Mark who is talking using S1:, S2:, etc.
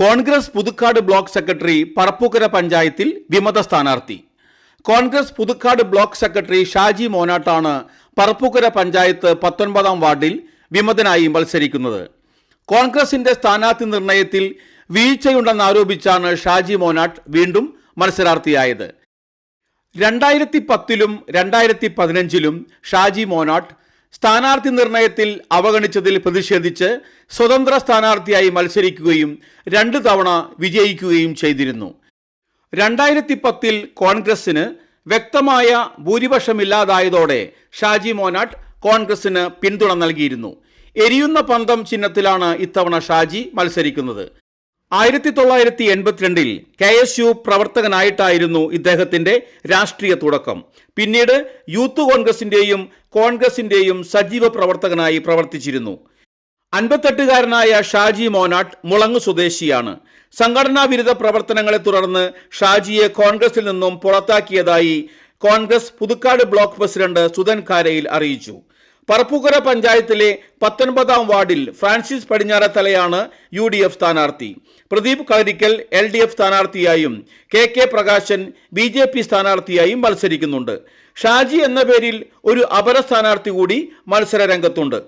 S1: Congress Puthukkad block secretary Parappookkara പഞ്ചായത്തിൽ വിമത സ്ഥാനാർത്ഥി. Congress Puthukkad block secretary Shaji മോനാട്ടാണ് Parappukkara panchayat പത്തൊൻപതാം വാർഡിൽ വിമതനായി മത്സരിക്കുന്നത്. കോൺഗ്രസിന്റെ സ്ഥാനാർത്ഥി നിർണയത്തിൽ വീഴ്ചയുണ്ടെന്നാരോപിച്ചാണ് ഷാജി മോനാട്ട് വീണ്ടും മത്സരാർത്ഥിയായത്. രണ്ടായിരത്തി പത്തിലും രണ്ടായിരത്തി പതിനഞ്ചിലും ഷാജി മോനാട്ട് സ്ഥാനാർത്ഥി നിർണയത്തിൽ അവഗണിച്ചതിൽ പ്രതിഷേധിച്ച് സ്വതന്ത്ര സ്ഥാനാർത്ഥിയായി മത്സരിക്കുകയും രണ്ട് തവണ വിജയിക്കുകയും ചെയ്തിരുന്നു. രണ്ടായിരത്തി പത്തിൽ കോൺഗ്രസിന് വ്യക്തമായ ഭൂരിപക്ഷമില്ലാതായതോടെ ഷാജി മോനാട്ട് കോൺഗ്രസിന് പിന്തുണ നൽകിയിരുന്നു. എരിയുന്ന പന്തം ചിഹ്നത്തിലാണ് ഇത്തവണ ഷാജി മത്സരിക്കുന്നത്. ആയിരത്തി തൊള്ളായിരത്തി എൺപത്തിരണ്ടിൽ കെ എസ് യു പ്രവർത്തകനായിട്ടായിരുന്നു ഇദ്ദേഹത്തിന്റെ രാഷ്ട്രീയ തുടക്കം. പിന്നീട് യൂത്ത് കോൺഗ്രസിന്റെയും കോൺഗ്രസിന്റെയും സജീവ പ്രവർത്തകനായി പ്രവർത്തിച്ചിരുന്നു. അൻപത്തെട്ടുകാരനായ ഷാജി മോനാട്ട് മുളങ്ങ് സ്വദേശിയാണ്. സംഘടനാ വിരുദ്ധ പ്രവർത്തനങ്ങളെ തുടർന്ന് ഷാജിയെ കോൺഗ്രസിൽ നിന്നും പുറത്താക്കിയതായി Congress Puthukkad block president Sudhan Karayil അറിയിച്ചു. പറപ്പൂക്കര പഞ്ചായത്തിലെ പത്തൊൻപതാം വാർഡിൽ ഫ്രാൻസിസ് പടിഞ്ഞാറത്തലയാണ് യു ഡി എഫ് സ്ഥാനാർത്ഥി. Pradeep Kalarikkal L D F സ്ഥാനാർത്ഥിയായും K K Prakashan B J P സ്ഥാനാർത്ഥിയായും മത്സരിക്കുന്നുണ്ട്. ഷാജി എന്ന പേരിൽ ഒരു അപര സ്ഥാനാർത്ഥി കൂടി മത്സര രംഗത്തുണ്ട്